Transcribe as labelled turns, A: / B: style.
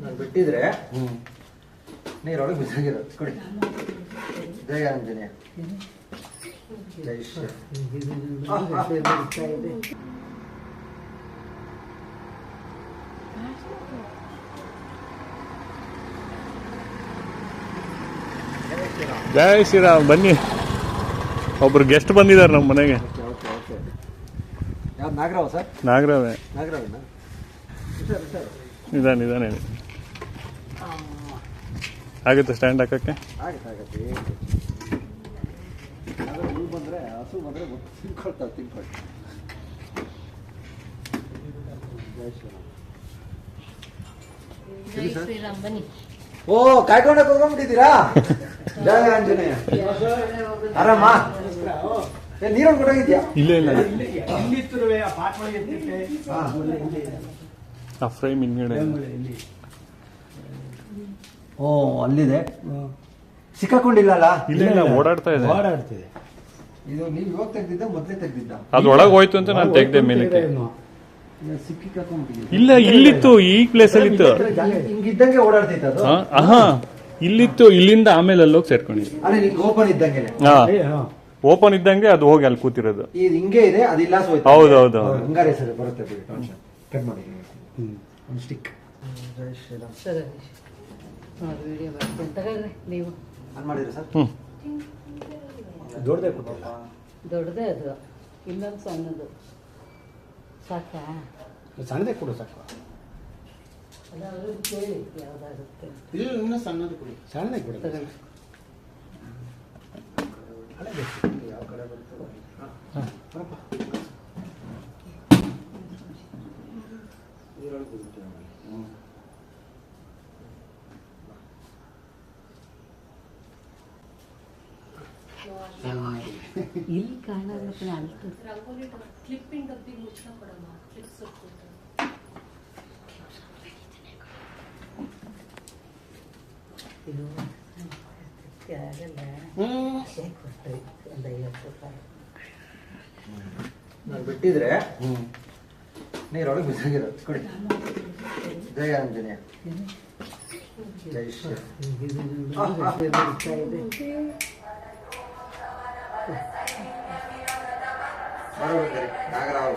A: ನಾನು ಬಿಟ್ಟಿದ್ರೆ ನೀರೊಳಗೆ ಬಿಸಾಗಿರೋದು ಕೊಡಿ. ಜಯ ಜೈ ಶ್ರೀ
B: ಇದು ನೋಡಿ ಬರ್ತಾ ಇದೆ
C: ಜೈ ಶ್ರೀರಾಮ್, ಬನ್ನಿ. ಒಬ್ರು ಗೆಸ್ಟ್ ಬಂದಿದ್ದಾರೆ ನಮ್ಮ ಮನೆಗೆ.
A: ನಾಗರಾವ ಸರ್?
C: ನಾಗರವೇ.
A: ನಾಗರಾವನ?
C: ನಿಧಾನ ನಿಧಾನ ಹೇಳಿ. ಆಗುತ್ತೆ ಸ್ಟ್ಯಾಂಡ್ ಹಾಕಕ್ಕೆ?
A: ಆಗತ್ತೆ ಆಗತ್ತೆ ಏನು ಯಾವ್ದಾದ್ರು ಹುಳು ಬಂದರೆ ಹಸು ಬಂದರೆ ತಿನ್ಕೊಳ್ತಾವೆ ತಿನ್ಕೊಳ್ತಾವೆ ಶ್ರೀರಾಮ್.
D: ಜೈ
A: ಓ ಕಾಯ್ಕೊಂಡೆ ಕೂತ್ಕೊಂಡ್ಬಿಟ್ಟಿದ್ದೀರಾ? ಜಯ ಆಂಜನೇಯ. ಆರಾಮ? ಏ ನೀರೊಂದು ಕೊಡೋಗಿದ್ಯಾ
C: ಇಲ್ಲ ಇಲ್ಲ.
E: ಇಲ್ಲಿತ್ತುರುವೆ ಆ ಪಾಟ್ ಒಳಗೆ.
C: ಆ ಫ್ರೇಮ್ ಹಿಂದ್ಗಡೆ.
A: ಓ ಅಲ್ಲಿದೆ. ಸಿಕ್ಕಾಕೊಂಡಿಲ್ಲಲ್ಲ?
C: ಇಲ್ಲ ಇಲ್ಲ ಓಡಾಡ್ತಾ ಇದೆ.
E: ಓಡಾಡ್ತಿದೆ.
A: ಇದು ನೀವು ಇವಾಗ ತೆಗ್ದಿದ್ದ ಮೊದಲೇ ತೆಗ್ದಿದ್ದ?
C: ಅದು ಒಳಗೆ ಹೋಯ್ತು ಅಂತ ನಾನು ತೆಗ್ದೆ ಮೇಲಕ್ಕೆ. ಇಲ್ಲ ಇಲ್ಲಿತ್ತು ಈ ಪ್ಲೇಸ್ ಅಲ್ಲಿ ಇತ್ತು
A: ಹಿಂಗಿದ್ದಂಗೆ ಓಡಾಡ್ತಿತ್ತು ಅದು?
C: ಹಾ, ಆಹಾ. ಇಲ್ಲಿತ್ತು ಇಲ್ಲಿಂದ ಆಮೇಲೆ ಅಲ್ಲೋಗಿ ಸೇರ್ಕೊಂಡಿದ್ದೆ.
A: ಅರೆ ನಿಂಗೆ ಓಪನ್ ಇದ್ದಂಗೆ
C: ಹಾ.
E: ಹಾ.
C: ಓಪನ್ ಇದ್ದಂಗೆ ಅದು ಹೋಗಿ ಅಲ್ಲಿ ಕೂತಿರೋದು.
A: ಇದು ಹಿಂಗೆ ಇದೆ ಅದಿಲ್ಲ ಇಲ್ಲ ಹೋಯ್ತು
C: ಹೌದು, ಹೌದು, ಹೌದು.
A: ಹಂಗಾರೆ ಸರಿ ಬರುತ್ತೆ ಬಿಡಿ ಕಟ್ ಮಾಡಿ. ಒಂದು ಸ್ಟಿಕ್ ಜೈ ಶ್ರೀರಾಮ್
B: ಸರಿ ನೋಡಿ ವಿಡಿಯೋ ಮಾಡ್ತೀನಿ ತಗೊಳ್ರಿ ನೀವು.
A: ಆನ್ ಮಾಡಿದ್ರೆ ಸರ್?
C: ಹ್ಮ್.
E: ದೊಡ್ಡದೇ ಕೊಟ್ಟಿಲ್ಲ.
B: ದೊಡ್ಡದೇ ಅದು. ಇನ್ನೊಂದು ಸಣ್ಣದು. ಸಾಕಾ?
E: ಸಣ್ಣದೇ ಕೊಡು ಸಾಕು.
B: ಅದಾದ್ರೂ ಕೇಳಿ ಯಾವ್ದಾಗುತ್ತೆ
E: ಇಲ್ಲ ಇನ್ನೂ ಸಣ್ಣದು ಕೊಡಿ. ಸಣ್ಣದೇ ಕೊಡು.
B: ತಗೊಳ್ಳಿ.
A: ಯಾವ ಕಡೆ. ಬರ್ತದೆ ನೀರೊಳಗೆ ಬಿದ್ಬಿಟ್ಟೆ ನೋಡಿ.
B: ಇಲ್ಲಿ ಕಾಣೋದಕ್ಕೆ ಅಲ್ತು
D: ರಂಗೋಲಿ ಕ್ಲಿಪ್ಪಿಂಗ್ ಡಬ್ಬಿಗೆ ಮುಚ್ಚಳ ಕೊಡಮ್ಮ ಕ್ಲಿಪ್ಸ್
B: ಇದು
A: ನಾನು ಬಿಟ್ಟಿದ್ರೆ ನೀರೊಳಗೆ ಬಿಸಾಗಿರೋ ಕೊಡಿ. ಜಯ ಆಂಜನೇಯ. ಜೈ ಶ್ರೀ ಬರೋದ್ರಿ ನಾಗರಾವ್.